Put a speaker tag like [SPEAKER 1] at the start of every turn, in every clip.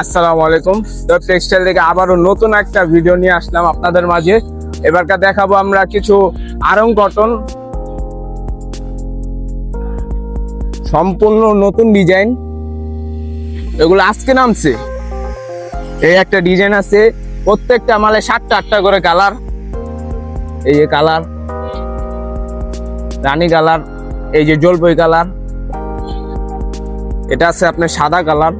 [SPEAKER 1] আসসালামু আলাইকুম। তো টেক্সটাইল থেকে আবারও নতুন একটা ভিডিও নিয়ে আসলাম আপনাদের মাঝে। এবারকার দেখাবো আমরা কিছু আরং কটন সম্পূর্ণ নতুন ডিজাইন এগুলো আজকে নামছে। এই একটা ডিজাইন আছে, প্রত্যেকটা মালে সাতটা আটটা করে কালার এই যে কালার রানী কালার এই যে জলপাই কালার এটা আছে আপনার সাদা কালার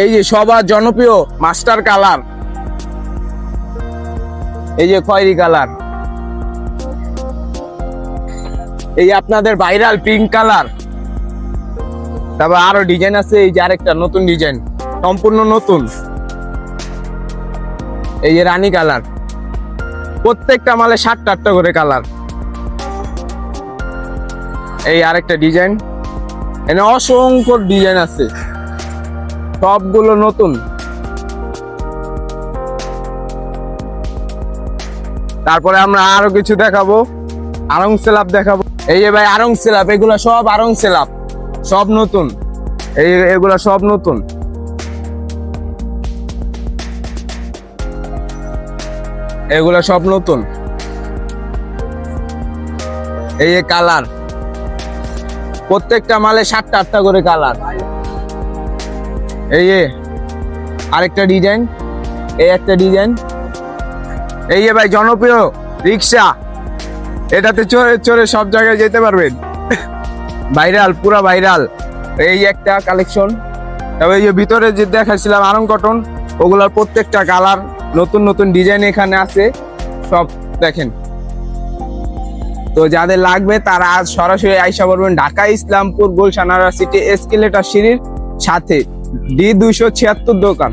[SPEAKER 1] এই যে সবার জনপ্রিয় মাস্টার কালার। এই যে খয়েরি কালার। এই আপনাদের ভাইরাল পিঙ্ক কালার। তারপর আরও ডিজাইন আছে, এই যে আরেকটা নতুন ডিজাইন, সম্পূর্ণ নতুন। এই যে রানী কালার। প্রত্যেকটা মালে সাতটা আটটা করে কালার। এই আরেকটা ডিজাইন। এখানে অসংখ্য ডিজাইন আছে। সবগুলো নতুন। তারপরে আমরা আরও কিছু দেখাবো। আরং সেলাপ দেখাবো। এই যে ভাই, আরং সেলাপ, এগুলো সব আরং সেলাপ। সব নতুন। এই এগুলা সব নতুন। এগুলা সব নতুন। এই কালার। প্রত্যেকটা মালে সাতটা আটটা করে কালার। এই যে, আরেকটা ডিজাইন এই একটা ডিজাইন এই যে ভাই, জনপ্রিয় রিক্সা। এটাতে চড়ে চড়ে সব জায়গায় যেতে পারবেন। ভাইরাল, পুরা ভাইরাল। এই একটা কালেকশন তবে এই যে ভিতরে যে দেখাচ্ছিলাম আরং কটন ওগুলার প্রত্যেকটা কালার নতুন নতুন ডিজাইন এখানে আছে। সব দেখেন। তো যাদের লাগবে তারা আজ সরাসরি আইসা পড়বেন ঢাকা ইসলামপুর গুলশানারা সিটি এসকেলেটার সিঁড়ির সাথে। ডি দুইশো ছিয়াত্তর দোকান।